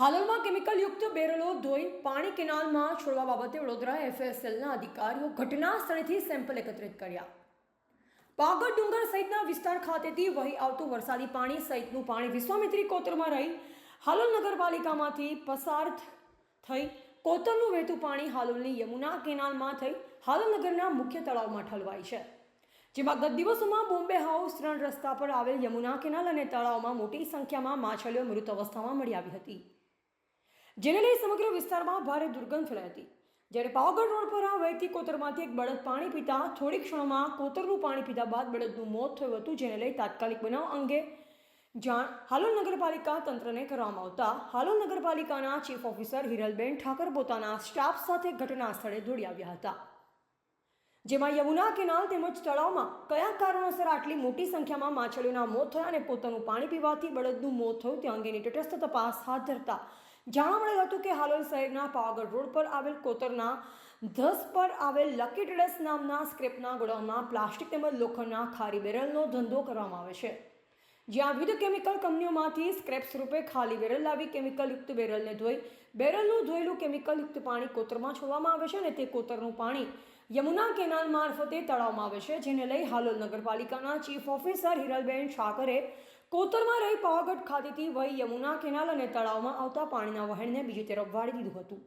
હાલોલમાં કેમિકલયુક્ત બેરલો ધોઈ પાણી કેનાલમાં છોડવા બાબતે વડોદરા એફએસએલના અધિકારીઓ ઘટના સ્થળેથી સેમ્પલ એકત્રિત કર્યા. પાગડ ડુંગર સહિતના વિસ્તાર ખાતેથી વહી આવતું વરસાદી પાણી સહિતનું પાણી વિશ્વામિત્રી કોતરમાં રહી હાલોલ નગરપાલિકામાંથી પસાર થઈ કોતરનું વહેતું પાણી હાલોલની યમુના કેનાલમાં થઈ હાલોલ નગરના મુખ્ય તળાવમાં ઠલવાય છે. જેમાં ગત દિવસોમાં બોમ્બે હાઉસ ત્રણ રસ્તા પર આવેલ યમુના કેનાલ અને તળાવમાં મોટી સંખ્યામાં માછલીઓ મૃત અવસ્થામાં મળી આવી હતી. જેને લઈ સમગ્ર વિસ્તારમાં ભારે દુર્ગંધ ફેલાઈ હતી. જ્યારે પાવાગઢ રોડ પર આ વહેતી કોતરમાંથી એક બળદ પાણી પીતા થોડી ક્ષણોમાં કોતરનું પાણી પીધા બાદ બળદનું મોત થયું હતું, જેને લઈ તાત્કાલિક બનાવ અંગે જાણ હાલોલ નગરપાલિકા તંત્રને કરવામાં આવતા હાલોલ નગરપાલિકાના ચીફ ઓફિસર હિરલબેન ઠાકર પોતાના સ્ટાફ સાથે ઘટના સ્થળે દોડી આવ્યા હતા. જેમાં યમુના કેનાલ તેમજ તળાવમાં કયા કારણોસર આટલી મોટી સંખ્યામાં માછલીઓના મોત થયા અને પોતાનું પાણી પીવાથી બળદનું મોત થયું તે અંગેની તટસ્થ તપાસ હાથ ધરતા જાણવા મળેલ હતું કે હાલોલ શહેરના પાવાગઢ રોડ પર આવેલ કોતરના ધસ પર આવેલ લકી ટ્રેડર્સ નામના સ્ક્રેપના ગોડાઉનમાં પ્લાસ્ટિક તેમજ લોખંડના ખારી બેરલનો ધંધો કરવામાં આવે છે. જ્યાં વિવિધ કેમિકલ કંપનીઓમાંથી સ્ક્રેપ સ્વરૂપે ખાલી બેરલ લાવી કેમિકલયુક્ત બેરલને ધોઈ બેરલનું ધોયેલું કેમિકલયુક્ત પાણી કોતરમાં છોડવામાં આવે છે અને તે કોતરનું પાણી યમુના કેનાલ મારફતે તળાવમાં આવે છે, જેને લઈ હાલોલ નગરપાલિકાના ચીફ ઓફિસર હિરલબેન ઠાકરે કોતરમાં રહી પાવાગઢ ખાતેથી વહી યમુના કેનાલ અને તળાવમાં આવતા પાણીના વહેણને બીજી તરફ વાળી દીધું હતું.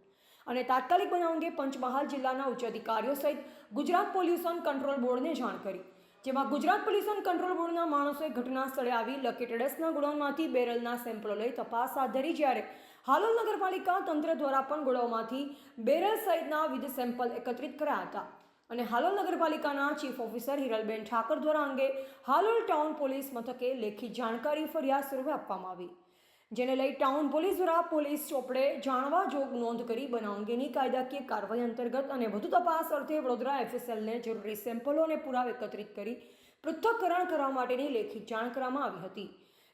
અને તાત્કાલિક બનાવ અંગે પંચમહાલ જિલ્લાના ઉચ્ચ અધિકારીઓ સહિત ગુજરાત પોલ્યુશન કંટ્રોલ બોર્ડને જાણ કરી. જેમાં ગુજરાત પોલ્યુશન કંટ્રોલ બોર્ડના માણસોએ ઘટના સ્થળે આવી લકેટેડસના ગોડાઉનમાંથી બેરલના સેમ્પલો લઈ તપાસ હાથ ધરી જ્યારે હાલોલ નગરપાલિકા તંત્ર દ્વારા પણ ગોડાઉનમાંથી બેરલ સહિતના વિવિધ સેમ્પલ એકત્રિત કર્યા હતા. અને હાલોલ નગરપાલિકાના ચીફ ઓફિસર હિરલબેન ઠાકર દ્વારા અંગે હાલોલ ટાઉન પોલીસ મથકે લેખિત જાણકારી ફરિયાદ સ્વરૂપે આપવામાં આવી. જેને લઈ ટાઉન પોલીસ દ્વારા પોલીસ ચોપડે જાણવા જોગ નોંધ કરી બનાવ અંગેની કાયદાકીય કાર્યવાહી અંતર્ગત અને વધુ તપાસ અર્થે વડોદરા એફએસએલને જરૂરી સેમ્પલો અને પુરાવા એકત્રિત કરી પૃથ્થકરણ કરવા માટેની લેખિત જાણ કરવામાં આવી હતી.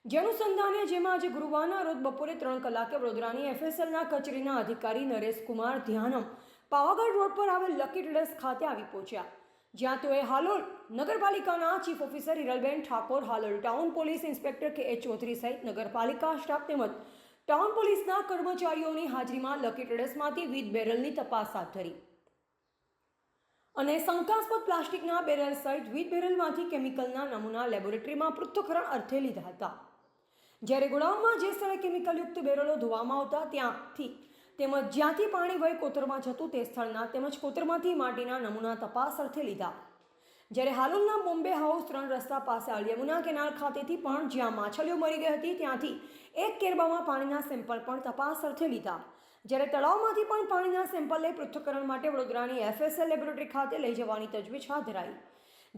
જેનુસંધાને જેમાં આજે ગુરુવારના રોજ બપોરે ત્રણ કલાકે વડોદરાની એફએસએલના કચેરીના અધિકારી નરેશ કુમાર ધ્યાનમ પાવાગઢ રોડ પર આવેલ લકી ટ્રેડર્સ ખાતે આવી પહોંચ્યા. જ્યાં તેઓએ હાલોલ નગરપાલિકાના chief officer Hiralben Thakor, Halol town police inspector K H Chaudhary સહિત નગરપાલિકા સ્ટાફ તેમજ ટાઉન પોલીસના કર્મચારીઓની હાજરીમાં લકી ટ્રેડર્સમાંથી વીજ બેરલની તપાસ હાથ ધરી. અને શંકાસ્પદ પ્લાસ્ટિકના બેરલ સહિત વીજ બેરલમાંથી કેમિકલના નમૂના લેબોરેટરીમાં પૃથ્થકરણ અર્થે લીધા હતા. જ્યારે ગોડાઉનમાં જે સ્થળે કેમિકલયુક્ત બેરલો ધોવામાં આવતા, ત્યાંથી તેમજ જ્યાંથી પાણી વહી કોતરમાં જતું તે સ્થળના તેમજ કોતરમાંથી માટીના નમૂના તપાસ અર્થે લીધા. જ્યારે હાલોલના બોમ્બે હાઉસ ત્રણ રસ્તા પાસે આવેલ યમુના કેનાલ ખાતેથી પણ જ્યાં માછલીઓ મરી ગઈ હતી, ત્યાંથી એક કેરબામાં પાણીના સેમ્પલ પણ તપાસ અર્થે લીધા. જ્યારે તળાવમાંથી પણ પાણીના સેમ્પલ લઈ પૃથ્થકરણ માટે વડોદરાની એફએસએલ લેબોરેટરી ખાતે લઈ જવાની તજવીજ હાથ ધરાઈ.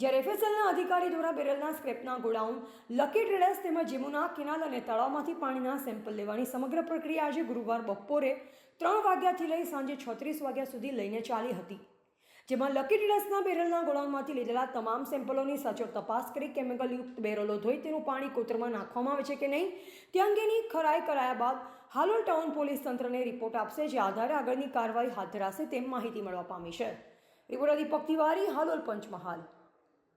જ્યારે એફએસએલના અધિકારી દ્વારા બેરલના સ્ક્રેપના ગોડાઉન, લકી ટ્રેડર્સ તેમજ જીમુના કેનાલ અને તળાવમાંથી પાણીના સેમ્પલ લેવાની સમગ્ર પ્રક્રિયા આજે ગુરુવાર બપોરે ત્રણ વાગ્યાથી લઈ સાંજે છત્રીસ વાગ્યા સુધી લઈને ચાલી હતી. જેમાં લકી ટ્રેડર્સના બેરલના ગોડાઉનમાંથી લીધેલા તમામ સેમ્પલોની સચોટ તપાસ કરી કેમિકલયુક્ત બેરલો ધોઈ તેનું પાણી કોતરમાં નાખવામાં આવે છે કે નહીં, તે અંગેની ખરાઈ કરાયા બાદ હાલોલ ટાઉન પોલીસ તંત્રને રિપોર્ટ આપશે જે આધારે આગળની કાર્યવાહી હાથ ધરાશે તેમ માહિતી મળવા પામી છે. રિપોર્ટર દીપક તિવારી, હાલોલ પંચમહાલ.